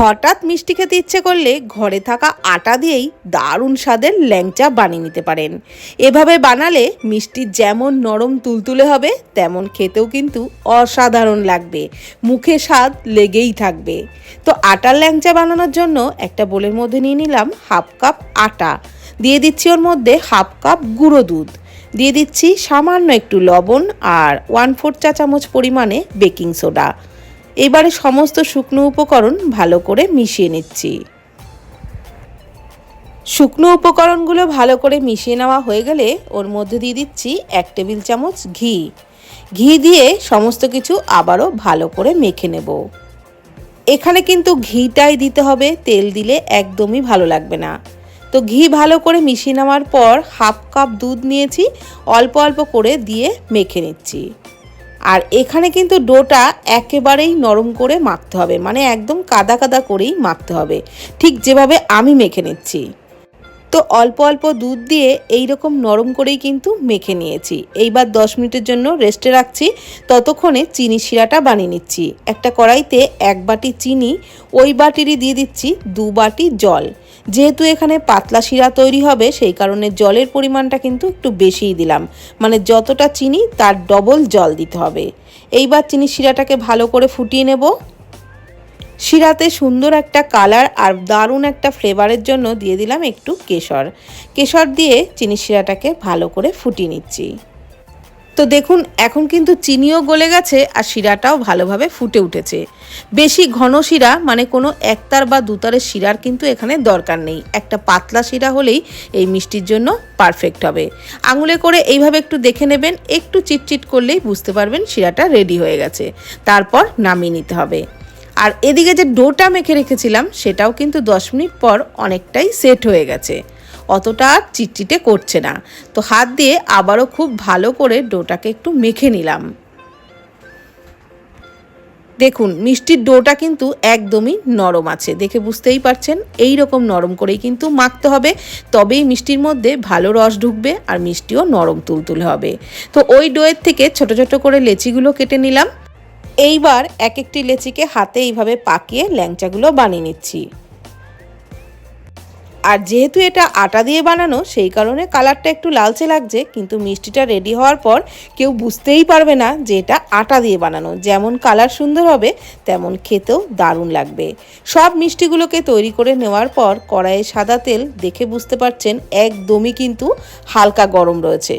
হঠাৎ মিষ্টি খেতে ইচ্ছে করলে ঘরে থাকা আটা দিয়েই দারুণ স্বাদের ল্যাংচা বানিয়ে নিতে পারেন। এভাবে বানালে মিষ্টি যেমন নরম তুলতুলে হবে, তেমন খেতেও কিন্তু অসাধারণ লাগবে। মুখে স্বাদ লেগেই থাকবে। তো আটার ল্যাংচা বানানোর জন্য একটা বোলের মধ্যে নিয়ে নিলাম হাফ কাপ আটা। দিয়ে দিচ্ছি ওর মধ্যে হাফ কাপ গুঁড়ো দুধ। দিয়ে দিচ্ছি সামান্য একটু লবণ আর ওয়ান ফোর চা চামচ পরিমাণে বেকিং সোডা। এবারে সমস্ত শুকনো উপকরণ ভালো করে মিশিয়ে নিচ্ছি। শুকনো উপকরণগুলো ভালো করে মিশিয়ে নেওয়া হয়ে গেলে ওর মধ্যে দিয়ে দিচ্ছি এক টেবিল চামচ ঘি। ঘি দিয়ে সমস্ত কিছু আবারও ভালো করে মেখে নেব। এখানে কিন্তু ঘিটাই দিতে হবে, তেল দিলে একদমই ভালো লাগবে না। তো ঘি ভালো করে মিশিয়ে নেওয়ার পর হাফ কাপ দুধ নিয়েছি, অল্প অল্প করে দিয়ে মেখে নিচ্ছি। আর এখানে কিন্তু ডোটা একেবারেই নরম করে মাখতে হবে মানে একদম কাদা কাদা করেই মাখতে হবে। ঠিক যেভাবে আমি মেখে নিচ্ছি। তো অল্প অল্প দুধ দিয়ে এই রকম নরম করেই কিন্তু মেখে নিয়েছি। এইবার দশ মিনিটের জন্য রেস্টে রাখছি। ততক্ষণে চিনি শিরাটা বানিয়ে নিচ্ছি। একটা কড়াইতে এক বাটি চিনি, ওই বাটিরই দিয়ে দিচ্ছি দু বাটি জল। যেহেতু এখানে পাতলা শিরা তৈরি হবে, সেই কারণে জলের পরিমাণটা কিন্তু একটু বেশিই দিলাম। মানে যতটা চিনি, তার ডবল জল দিতে হবে। এইবার চিনি শিরাটাকে ভালো করে ফুটিয়ে নেব। শিরাতে সুন্দর একটা কালার আর দারুণ একটা ফ্লেভারের জন্য দিয়ে দিলাম একটু কেশর। কেশর দিয়ে চিনি শিরাটাকে ভালো করে ফুটিয়ে নিচ্ছি। তো দেখুন, এখন কিন্তু চিনিও গলে গেছে আর শিরাটাও ভালোভাবে ফুটে উঠেছে। বেশি ঘন শিরা মানে কোনো একতার বা দুতারের শিরার কিন্তু এখানে দরকার নেই। একটা পাতলা শিরা হলেই এই মিষ্টির জন্য পারফেক্ট হবে। আঙুলে করে এইভাবে একটু দেখে নেবেন, একটু চিটচিট করলেই বুঝতে পারবেন শিরাটা রেডি হয়ে গেছে। তারপর নামিয়ে নিতে হবে। আর এদিকে যে ডোটা মেখে রেখেছিলাম, সেটাও কিন্তু দশ মিনিট পর অনেকটাই সেট হয়ে গেছে। অতটা চিটচিটে করছে না। তো হাত দিয়ে আবারও খুব ভালো করে ডোটাকে একটু মেখে নিলাম। দেখুন, মিষ্টির ডোটা কিন্তু একদমই নরম আছে। দেখে বুঝতেই পারছেন, এই রকম নরম করেই কিন্তু মাখতে হবে। তবেই মিষ্টির মধ্যে ভালো রস ঢুকবে আর মিষ্টিও নরম তুলতুলে হবে। তো ওই ডোয়ের থেকে ছোট ছোট করে লেচিগুলো কেটে নিলাম। এইবার এক একটি লেচিকে হাতে এইভাবে পাকিয়ে ল্যাংচাগুলো বানিয়ে নিচ্ছি। আর যেহেতু এটা আটা দিয়ে বানানো, সেই কারণে কালারটা একটু লালচে লাগছে, কিন্তু মিষ্টিটা রেডি হওয়ার পর কেউ বুঝতেই পারবে না যে এটা আটা দিয়ে বানানো। যেমন কালার সুন্দর হবে, তেমন খেতেও দারুণ লাগবে। সব মিষ্টিগুলোকে তৈরি করে নেওয়ার পর কড়াইয়ে সাদা তেল, দেখে বুঝতে পারছেন একদমই কিন্তু হালকা গরম রয়েছে।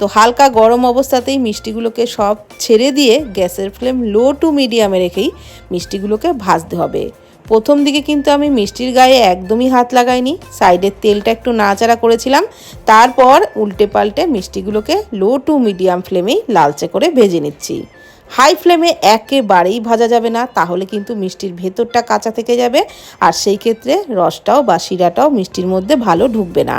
তো হালকা গরম অবস্থাতেই মিষ্টিগুলোকে সব ছেড়ে দিয়ে গ্যাসের ফ্লেম লো টু মিডিয়ামে রেখেই মিষ্টিগুলোকে ভাজতে হবে। প্রথম দিকে কিন্তু আমি মিষ্টির গায়ে একদমই হাত লাগাইনি, সাইডের তেলটা একটু নাচাড়া করেছিলাম, তারপর উল্টে পাল্টে মিষ্টিগুলোকে লো টু মিডিয়াম ফ্লেমেই লালচে করে ভেজে নিচ্ছি। হাই ফ্লেমে একেবারেই ভাজা যাবে না, তাহলে কিন্তু মিষ্টির ভেতরটা কাঁচা থেকে যাবে, আর সেই ক্ষেত্রে রসটাও বা শিরাটাও মিষ্টির মধ্যে ভালো ঢুকবে না।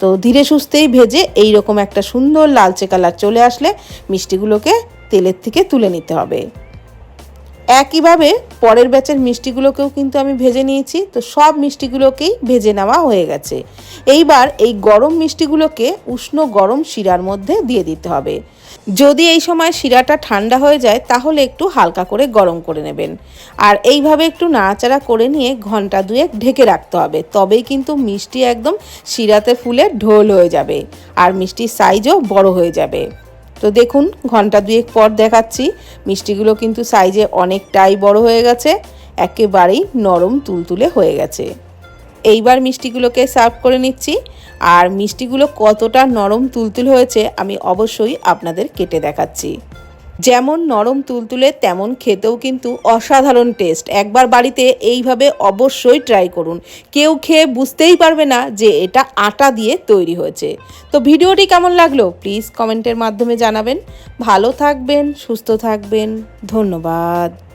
তো ধীরে সুস্থেই ভেজে এই রকম একটা সুন্দর লালচে কালার চলে আসলে মিষ্টিগুলোকে তেলের থেকে তুলে নিতে হবে। একইভাবে পরের ব্যাচের মিষ্টিগুলোকেও কিন্তু আমি ভেজে নিয়েছি, তো সব মিষ্টিগুলোকেই ভেজে নেওয়া হয়ে গেছে। এইবার এই গরম মিষ্টিগুলোকে উষ্ণ গরম শিরার মধ্যে দিয়ে দিতে হবে। যদি এই সময় শিরাটা ঠান্ডা হয়ে যায়, তাহলে একটু হালকা করে গরম করে নেবেন। আর এইভাবে একটু নাড়াচাড়া করে নিয়ে ঘণ্টা দুয়েক ঢেকে রাখতে হবে, তবেই কিন্তু মিষ্টি একদম শিরাতে ফুলে ঢোল হয়ে যাবে, আর মিষ্টির সাইজও বড় হয়ে যাবে। তো দেখুন, ঘণ্টা দুয়েক পর দেখাচ্ছি। মিষ্টিগুলো কিন্তু সাইজে অনেকটাই বড় হয়ে গেছে, একেবারেই নরম তুলতুলে হয়ে গেছে। এইবার মিষ্টিগুলোকে সার্ভ করে নিচ্ছি। আর মিষ্টিগুলো কতটা নরম তুলতুল হয়েছে, আমি অবশ্যই আপনাদের কেটে দেখাচ্ছি। যেমন নরম তুলতুলে, তেমন খেতেও কিন্তু অসাধারণ টেস্ট একবার বাড়িতে এইভাবে অবশ্যই ট্রাই করুন। কেউ খেয়ে বুঝতেই পারবে না যে এটা আটা দিয়ে তৈরি হয়েছে। তো ভিডিওটি কেমন লাগল? প্লিজ কমেন্টের মাধ্যমে জানাবেন। ভালো থাকবেন, সুস্থ থাকবেন। ধন্যবাদ।